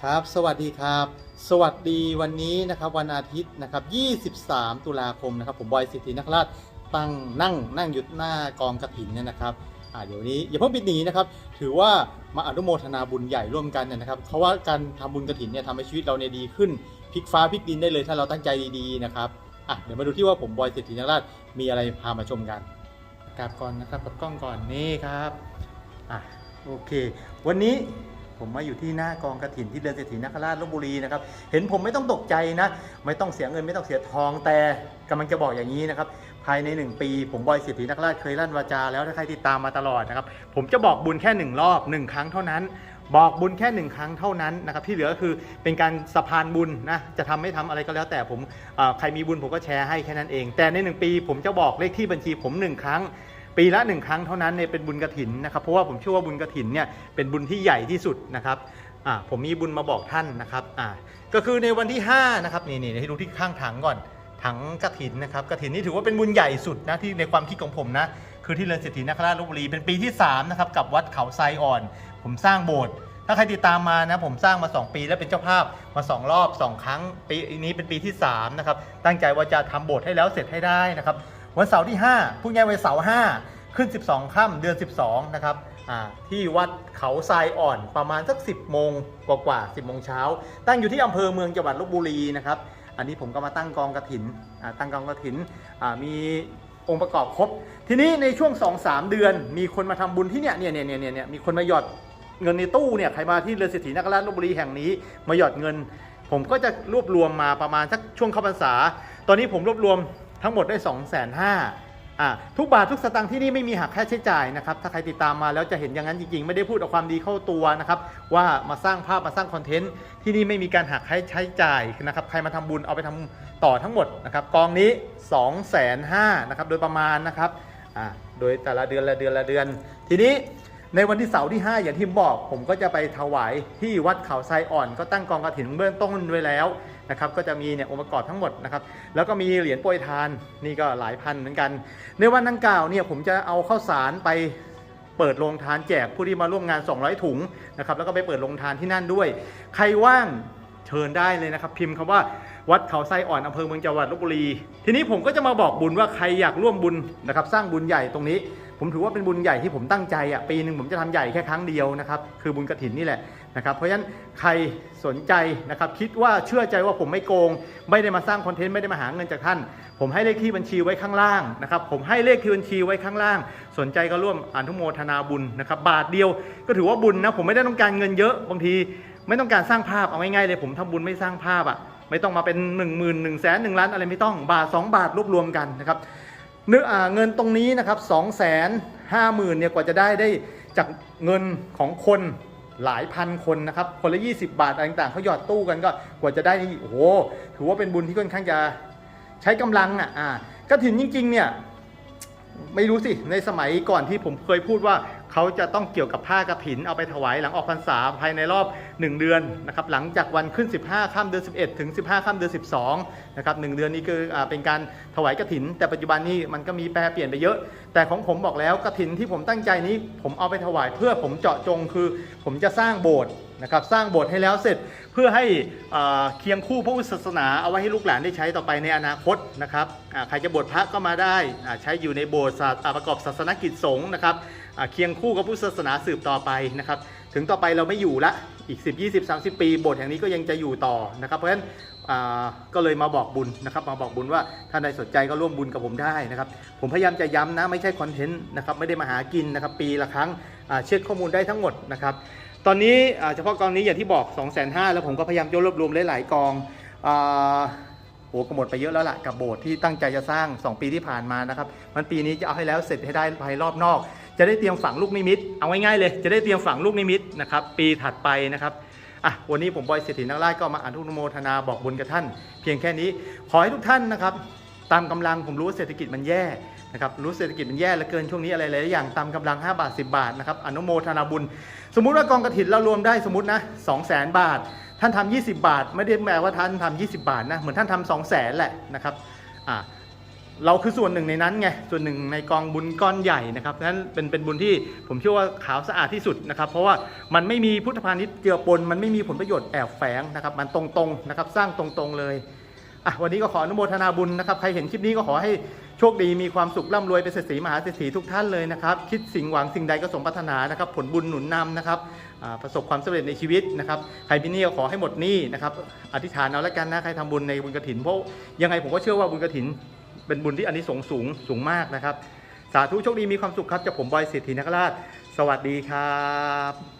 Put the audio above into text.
ครับสวัสดีครับ สวัสดีวันนี้นะครับวันอาทิตย์นะครับ 23 ตุลาคมนะครับผมบอยสิทธินักราชตั้งนั่งนั่งหยุดหน้ากองกระถินเนี่ยนะครับอ่าเดี๋ยวนี้อย่าเพิ่งปิดหนีนะครับถือว่ามาอนุโมทนาบุญใหญ่ร่วมกันเนี่ยนะครับเพราะว่าการทำบุญกระถินเนี่ยทำให้ชีวิตเราเนี่ยดีขึ้นพลิกฟ้าพลิกดินได้เลยถ้าเราตั้งใจดีๆนะครับอะเดี๋ยวมาดูที่ว่าผมบอยสิทธินักราชมีอะไรพามาชมกันกราบก่อนนะครับกับกล้องก่อนนี่ครับอะโอเค วันนี้ ผมมาอยู่ที่หน้ากองกระถินที่เดือนเศรษฐีนคราชลบบุรีนะครับ เห็นผมไม่ต้องตกใจนะ ไม่ต้องเสียเงินไม่ต้องเสียทองแต่กำลังจะบอกอย่างนี้นะครับ ภายใน 1 ปี ผมบอยเศรษฐีนคราชเคยลั่นวาจาแล้วถ้าใครติดตามมาตลอดนะครับ ผมจะบอกบุญแค่หนึ่งรอบหนึ่งครั้งเท่านั้น บอกบุญแค่หนึ่งครั้งเท่านั้นนะครับที่เหลือก็คือเป็นการสะพานบุญนะจะทำไม่ทำอะไรก็แล้ว แต่ผมใครมีบุญผมก็แชร์ให้แค่นั้นเอง แต่ในหนึ่งปี ผมจะบอกเลขที่บัญชีผมหนึ่งครั้ง ปีละหนึ่งครั้งเท่านั้นเนี่ยเป็นบุญกระถินนะครับ เพราะว่าผมเชื่อว่าบุญกระถินเนี่ยเป็นบุญที่ใหญ่ที่สุดนะครับอ่าผมมีบุญมาบอกท่านนะครับอ่าก็คือในวันที่5นะครับนี่นี่ให้ดูที่ข้างถังก่อนถังกระถินนะครับกระถินนี่ถือว่าเป็นบุญใหญ่สุดนะที่ในความคิดของผมนะคือที่เรือนเศรษฐีนคราชลพบุรีเป็นปีที่3นะครับกับวัดเขาไซอ่อน ผมสร้างโบสถ์ถ้าใครติดตามมานะผมสร้างมา 2 ปีแล้วเป็นเจ้าภาพมา 2 รอบ 2 ครั้งปีนี้เป็นปีที่3นะครับตั้งใจว่าจะทำโบสถ์ให้แล้วเสร็จให้ได้นะครับ วันเสาร์ที่ 5พูดง่ายวันเสาร์5ขึ้น 12ค่ำเดือน 12 นะครับที่วัดเขาทรายอ่อนประมาณสัก 10 โมงกว่าๆ10 โมงเช้า ตั้งอยู่ที่อำเภอเมืองจังหวัดลบบุรีนะครับ อันนี้ผมก็มาตั้งกองกระถินอ่าตั้งกองกระถินอ่ามีองค์ประกอบครบ ทีนี้ในช่วง 2-3 เดือน มีคนมาทำบุญที่เนี่ยเนี่ยเนี่ยเนี่ยเนี่ยมีคนมาหยอดเงินในตู้เนี่ยใครมาที่เรือเศรษฐีนคราชลบบุรีแห่งนี้ มาหยอดเงิน ผมก็จะรวบรวมมาประมาณสักช่วงเข้าพรรษา ตอนนี้ผมรวบรวม ทั้งหมดได้ 2 5 0 0 0 0อ่าทุกบาททุกสตางค์ที่นี่ไม่มีหักค่าใช้จ่ายนะครับ ถ้าใครติดตามมาแล้วจะเห็นอย่างนั้นจริงๆ ไม่ได้พูดเอาความดีเข้าตัวนะครับ ว่ามาสร้างภาพมาสร้างคอนเทนต์ที่นี่ไม่มีการหักค่าใช้จ่ายนะครับ ใครมาทำบุญเอาไปทำต่อทั้งหมดนะครับ กองนี้ 2 5 0 0 0นะครับ โดยประมาณนะครับอ่าโดยแต่ละเดือนละเดือนละเดือน ทีนี้ ในวันที่เสาร์ที่ 5 อย่างที่บอก ผมก็จะไปถวายที่วัดเขาทรายอ่อน ก็ตั้งกองกระถินเบื้องต้นไว้แล้วนะครับก็จะมีเนี่ยองค์ประกอบทั้งหมดนะครับแล้วก็มีเหรียญโปรยทานนี่ก็หลายพันเหมือนกัน ในวันดังกล่าวเนี่ยผมจะเอาข้าวสารไปเปิดโรงทานแจกผู้ที่มาร่วมงาน 200 ถุงนะครับแล้วก็ไปเปิดโรงทานที่นั่นด้วย ใครว่างเชิญได้เลยนะครับ พิมพ์คำว่าวัดเขาไซอ่อนอำเภอเมืองจังหวัดลบบุรี ทีนี้ผมก็จะมาบอกบุญว่าใครอยากร่วมบุญนะครับสร้างบุญใหญ่ตรงนี้ ผมถือว่าเป็นบุญใหญ่ที่ผมตั้งใจอะปีหนึ่งผมจะทำใหญ่แค่ครั้งเดียวนะครับคือบุญกระถินนี่แหละนะครับเพราะฉะนั้นใครสนใจนะครับคิดว่าเชื่อใจว่าผมไม่โกง ไม่ได้มาสร้างคอนเทนต์ไม่ได้มาหาเงินจากท่าน ผมให้เลขที่บัญชีไว้ข้างล่างนะครับผมให้เลขที่บัญชีไว้ข้างล่าง สนใจก็ร่วมอนุโมทนาบุญนะครับบาทเดียวก็ถือว่าบุญนะผมไม่ได้ต้องการเงินเยอะบางที ไม่ต้องการสร้างภาพเอาง่ายๆเลยผมทำบุญไม่สร้างภาพอะไม่ต้องมาเป็น 1 0 0 0 0 1 0 0 0 0แสนหนึ่งล้านอะไรไม่ต้องบาท 2 บาทรวบรวมกันนะครับ เนื้ออเงินตรงนี้นะครับสองแสนห้าหมื่นเนี่ยกว่าจะได้ได้จากเงินของคนหลายพันคนนะครับ คนละ 20 บาทอะไรต่างๆเขาหยอดตู้กันก็กว่าจะได้นี่โอ้โหถือว่าเป็นบุญที่ค่อนข้างจะใช้กำลังอะอ่ากระถินจริง ๆ เนี่ย ไม่รู้สิ ในสมัยก่อนที่ผมเคยพูดว่า เขาจะต้องเกี่ยวกับผ้ากระถินเอาไปถวายหลังออกพรรษาภายในรอบ 1 เดือนนะครับหลังจากวันขึ้น 15ค่ำเดือน 11 ถึง 15ค่ำเดือน 12นะครับหเดือนนี้คืออเป็นการถวายกระถิน แต่ปัจจุบันนี้มันก็มีแปรเปลี่ยนไปเยอะ แต่ของผมบอกแล้วกระถินที่ผมตั้งใจนี้ ผมเอาไปถวายเพื่อผมเจาะจงคือ ผมจะสร้างโบสถ์นะครับสร้างโบสถ์ให้แล้วเสร็จเพื่อให้เคียงคู่พระพุทธศาสนาเอาไว้ให้ลูกหลานได้ใช้ต่อไปในอนาคตนะครับใครจะบวชพระก็มาได้ใช้อยู่ในโบสถ์ประกอบศาสนกิจสงฆ์นะครับ เคียงคู่กับพุทธศาสนาสืบต่อไปนะครับ ถึงต่อไปเราไม่อยู่ละอีก 10 20 30 ปีโบสถ์แห่งนี้ก็ยังจะอยู่ต่อนะครับเพราะฉะนั้นก็เลยมาบอกบุญนะครับ มาบอกบุญว่าท่านใดสนใจก็ร่วมบุญกับผมได้นะครับ ผมพยายามจะย้ำนะไม่ใช่คอนเทนต์นะครับไม่ได้มาหากินนะครับ ปีละครั้งเช็คข้อมูลได้ทั้งหมดนะครับ ตอนนี้เฉพาะกองนี้อย่างที่บอก 2 5 0 0 0แล้วผมก็พยายามจะรวบรวมหลายๆกองอโอ้ก็หมดไปเยอะแล้วล่ะกับโบสถ์ที่ตั้งใจจะสร้าง 2 ปีที่ผ่านมานะครับ มันปีนี้จะเอาให้แล้วเสร็จให้ได้ภายรอบนอก จะได้เตรียมฝังลูกนิมิต เอาง่ายๆเลย จะได้เตรียมฝังลูกนิมิตนะครับ ปีถัดไปนะครับอะวันนี้ผมบอยเศรษฐีนักราชก็มาอนุโมทนาบอกบุญกับท่าน เพียงแค่นี้ ขอให้ทุกท่านนะครับ ตามกำลังผมรู้ว่าเศรษฐกิจมันแย่นะครับรู้เศรษฐกิจมันแย่เหลือเกินช่วงนี้อะไรหลายอย่างตามกำลัง 5 บาท 10 บาทนะครับอนุโมทนาบุญ สมมุติว่ากองกระถินเรารวมได้สมมตินะ2 0 0 0 0 0บาท ท่านทำ20 บาท ไม่ได้แปลว่าท่านทำ20 บาทนะเหมือนท่านทำ2 0 0 0 0 0แหละนะครับอ่า เราคือส่วนหนึ่งในนั้นไง ส่วนหนึ่งในกองบุญก้อนใหญ่นะครับนั้นเป็นเป็นบุญที่ผมเชื่อว่าขาวสะอาดที่สุดนะครับ เพราะว่ามันไม่มีพุทธพาณิชย์เจือปน มันไม่มีผลประโยชน์แอบแฝงนะครับ มันตรงๆนะครับ สร้างตรงๆเลยอะวันนี้ก็ขออนุโมทนาบุญนะครับ ใครเห็นคลิปนี้ก็ขอให้โชคดีมีความสุขร่ำรวยเป็นเศรษฐีมหาเศรษฐีทุกท่านเลยนะครับ คิดสิ่งหวังสิ่งใดก็สมปรารถนานะครับ ผลบุญหนุนนำนะครับประสบความสำเร็จในชีวิตนะครับใครเป็นหนี้ก็ขอให้หมดหนี้นะครับอธิษฐานเอาละกันนะใครทำบุญในบุญกระถินเพราะยังไงผมก็เชื่อว่าบุญกระถิน เป็นบุญที่อันนี้สงสูงสูงมากนะครับ สาธุโชคดีมีความสุขครับจากผมบอยเศรษฐีนคราช สวัสดีครับ